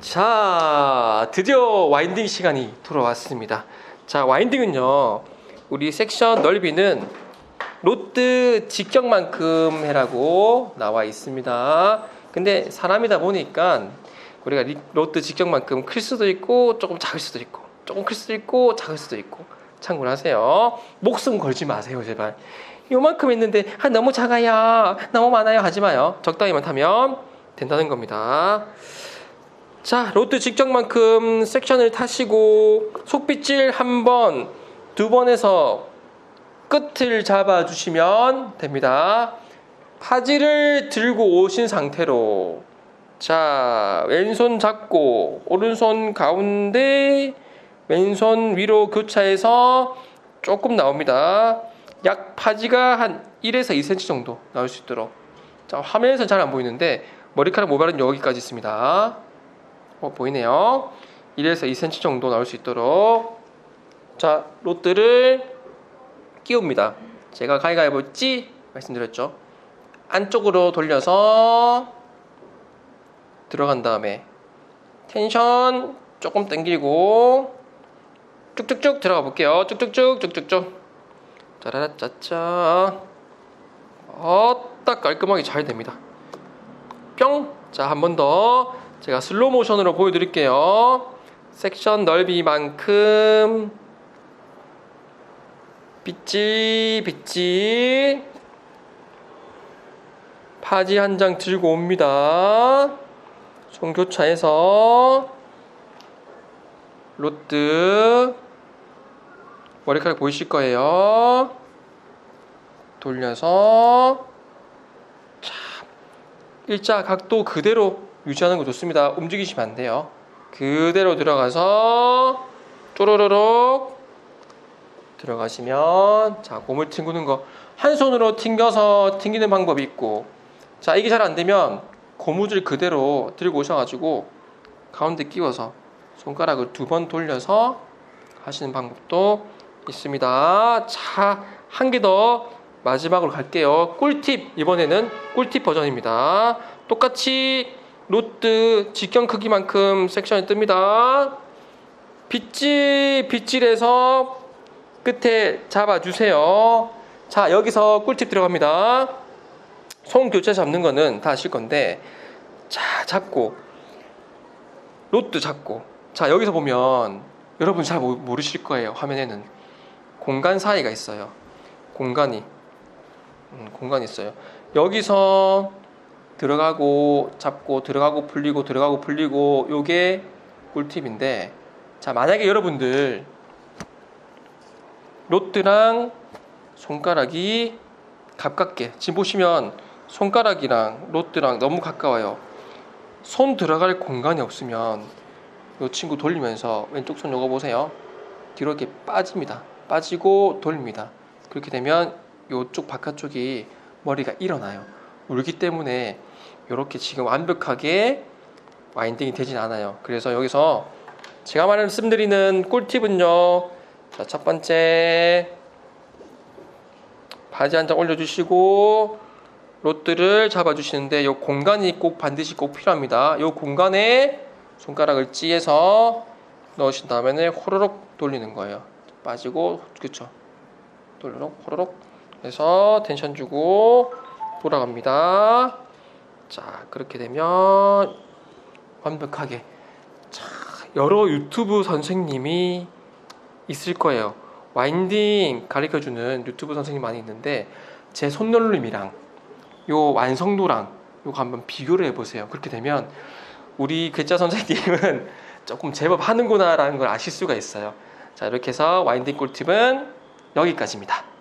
자, 드디어 와인딩 시간이 돌아왔습니다. 자, 와인딩은요, 우리 섹션 넓이는 로트 직경만큼 해라고 나와 있습니다. 근데 사람이다 보니까 우리가 리- 로트 직경만큼 클 수도 있고 조금 작을 수도 있고 조금 클 수도 있고 작을 수도 있고 참고를 하세요. 목숨 걸지 마세요, 제발. 요만큼 했는데 아 너무 작아요, 너무 많아요 하지 마요. 적당히만 타면 된다는 겁니다. 자, 로트 직정만큼 섹션을 타시고 속빗질 한 번, 두 번에서 끝을 잡아주시면 됩니다. 파지를 들고 오신 상태로 자, 왼손 잡고 오른손 가운데 왼손 위로 교차해서 조금 나옵니다. 약 파지가 한 1에서 2cm 정도 나올 수 있도록 자, 화면에서 잘 안 보이는데 머리카락 모발은 여기까지 있습니다. 어, 보이네요. 1에서 2cm 정도 나올 수 있도록 자 롯들을 끼웁니다. 제가 가위가위보 찌 말씀드렸죠. 안쪽으로 돌려서 들어간 다음에 텐션 조금 당기고 쭉쭉쭉 들어가 볼게요. 쭉쭉쭉 쭉쭉쭉 짜라라짜짜 어딱 깔끔하게 잘 됩니다. 뿅! 자, 한 번 더 제가 슬로우 모션으로 보여드릴게요. 섹션 넓이만큼. 빗지 빗지 파지 한 장 들고 옵니다. 손 교차해서. 로트. 머리카락 보이실 거예요. 돌려서. 일자 각도 그대로 유지하는 거 좋습니다. 움직이시면 안 돼요. 그대로 들어가서 쪼로로록 들어가시면 자 고물 튕기는 거 한 손으로 튕겨서 튕기는 방법이 있고 자 이게 잘 안 되면 고무줄 그대로 들고 오셔가지고 가운데 끼워서 손가락을 두 번 돌려서 하시는 방법도 있습니다. 자 한 개 더 마지막으로 갈게요. 꿀팁 이번에는 꿀팁 버전입니다. 똑같이 로트 직경 크기만큼 섹션이 뜹니다. 빗질 빗질해서 끝에 잡아주세요. 자 여기서 꿀팁 들어갑니다. 손 교차 잡는 거는 다 아실 건데 자 잡고 로트 잡고 자 여기서 보면 여러분 잘 모- 모르실 거예요 화면에는 공간 사이가 있어요. 공간이 음, 공간이 있어요. 여기서 들어가고 잡고 들어가고 풀리고 들어가고 풀리고 요게 꿀팁인데 자 만약에 여러분들 로트랑 손가락이 가깝게 지금 보시면 손가락이랑 로트랑 너무 가까워요. 손 들어갈 공간이 없으면 이 친구 돌리면서 왼쪽 손 요거 보세요. 뒤로 이렇게 빠집니다. 빠지고 돌립니다. 그렇게 되면 이쪽 바깥쪽이 머리가 일어나요. 울기 때문에 이렇게 지금 완벽하게 와인딩이 되진 않아요. 그래서 여기서 제가 말씀드리는 꿀팁은요. 자, 첫 번째 바지 한 장 올려주시고 롯들을 잡아주시는데 이 공간이 꼭 반드시 꼭 필요합니다. 이 공간에 손가락을 찌해서 넣으신 다음에는 호로록 돌리는 거예요. 빠지고 그쵸? 돌로록 호로록 해서 텐션 주고 돌아갑니다. 자 그렇게 되면 완벽하게 자 여러 유튜브 선생님이 있을 거예요. 와인딩 가르쳐주는 유튜브 선생님 많이 있는데 제 손놀림이랑 요 완성도랑 요거 한번 비교를 해보세요. 그렇게 되면 우리 괴짜 선생님은 조금 제법 하는구나라는 걸 아실 수가 있어요. 자 이렇게 해서 와인딩 꿀팁은 여기까지입니다.